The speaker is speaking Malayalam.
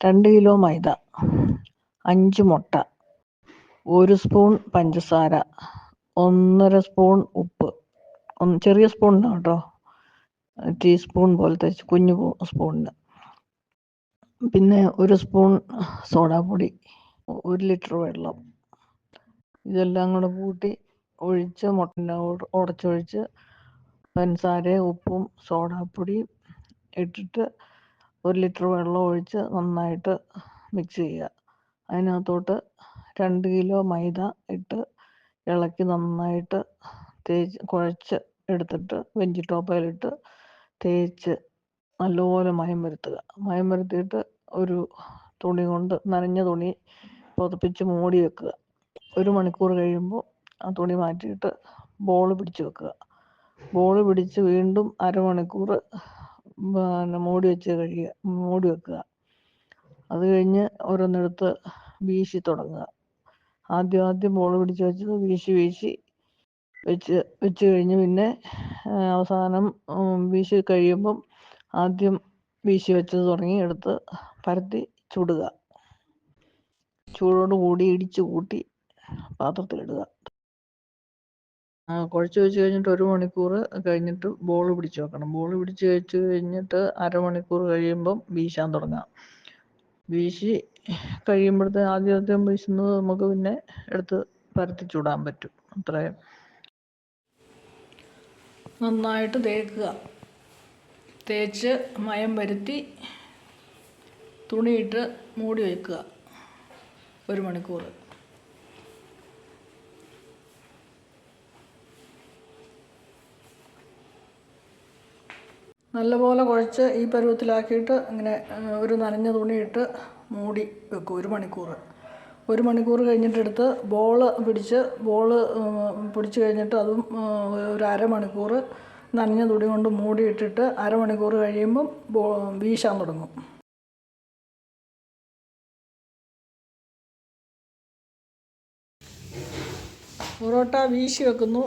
രണ്ട് കിലോ മൈദ അഞ്ച് മുട്ട ഒരു സ്പൂൺ പഞ്ചസാര ഒന്നര സ്പൂൺ ഉപ്പ് ഒന്ന് ചെറിയ സ്പൂണിന് കേട്ടോ? ടീസ്പൂൺ പോലത്തെ കുഞ്ഞു സ്പൂണിന് പിന്നെ ഒരു സ്പൂൺ സോഡാപ്പൊടി ഒരു ലിറ്റർ വെള്ളം. ഇതെല്ലാം കൂടെ കൂട്ടി ഒഴിച്ച് മുട്ട ഉടച്ചൊഴിച്ച് പഞ്ചസാരയും ഉപ്പും സോഡാപ്പൊടിയും ഇട്ടിട്ട് ഒരു ലിറ്റർ വെള്ളം ഒഴിച്ച് നന്നായിട്ട് മിക്സ് ചെയ്യുക. അതിനകത്തോട്ട് രണ്ട് കിലോ മൈദ ഇട്ട് ഇളക്കി നന്നായിട്ട് തേച്ച് കുഴച്ച് എടുത്തിട്ട് വെഞ്ചി ടോപ്പയിലിട്ട് തേച്ച് നല്ലപോലെ മയം വരുത്തുക. മയം വരുത്തിയിട്ട് ഒരു തുണി കൊണ്ട് നനഞ്ഞ തുണി പുതപ്പിച്ച് മൂടി വെക്കുക. ഒരു മണിക്കൂർ കഴിയുമ്പോൾ ആ തുണി മാറ്റിയിട്ട് ബോൾ പിടിച്ച് വെക്കുക. ബോൾ പിടിച്ച് വീണ്ടും അരമണിക്കൂർ മൂടി വെച്ച് കഴിയുക മൂടി വെക്കുക. അത് കഴിഞ്ഞ് ഓരോന്നെടുത്ത് വീശി തുടങ്ങുക. ആദ്യം ആദ്യം ബോൾ പിടിച്ച് വെച്ചത് വീശി വീശി വെച്ച് വെച്ച് കഴിഞ്ഞ് പിന്നെ അവസാനം വീശി കഴിയുമ്പം ആദ്യം വീശി വെച്ചത് തുടങ്ങി എടുത്ത് പരത്തി ചുടുക. ചൂടോട് കൂടി ഇടിച്ച് കൂട്ടി പാത്രത്തിലിടുക. കുഴച്ച് വെച്ച് കഴിഞ്ഞിട്ട് ഒരു മണിക്കൂർ കഴിഞ്ഞിട്ട് ബോൾ പിടിച്ച് വെക്കണം. ബോൾ പിടിച്ച് വെച്ച് കഴിഞ്ഞിട്ട് അരമണിക്കൂർ കഴിയുമ്പം വീശാൻ തുടങ്ങാം. വീശി കഴിയുമ്പോഴത്തെ ആദ്യം ആദ്യം വീശുന്നത് നമുക്ക് പിന്നെ എടുത്ത് പരത്തി ചൂടാൻ പറ്റും. അത്രയും നന്നായിട്ട് തേക്കുക. തേച്ച് മയം വരുത്തി തുണിയിട്ട് മൂടി വയ്ക്കുക ഒരു മണിക്കൂർ നല്ലപോലെ കുഴച്ച് ഈ പരുവത്തിലാക്കിയിട്ട് ഇങ്ങനെ ഒരു നനഞ്ഞ തുണിയിട്ട് മൂടി വെക്കും ഒരു മണിക്കൂർ ഒരു മണിക്കൂർ കഴിഞ്ഞിട്ടെടുത്ത് ബോൾ പിടിച്ച് ബോൾ പിടിച്ച് കഴിഞ്ഞിട്ട് അതും ഒരു അരമണിക്കൂർ നനഞ്ഞ തുണി കൊണ്ട് മൂടിയിട്ടിട്ട് അരമണിക്കൂർ കഴിയുമ്പം ബോ വീശാൻ തുടങ്ങും. പൊറോട്ട വീശി വെക്കുന്നു.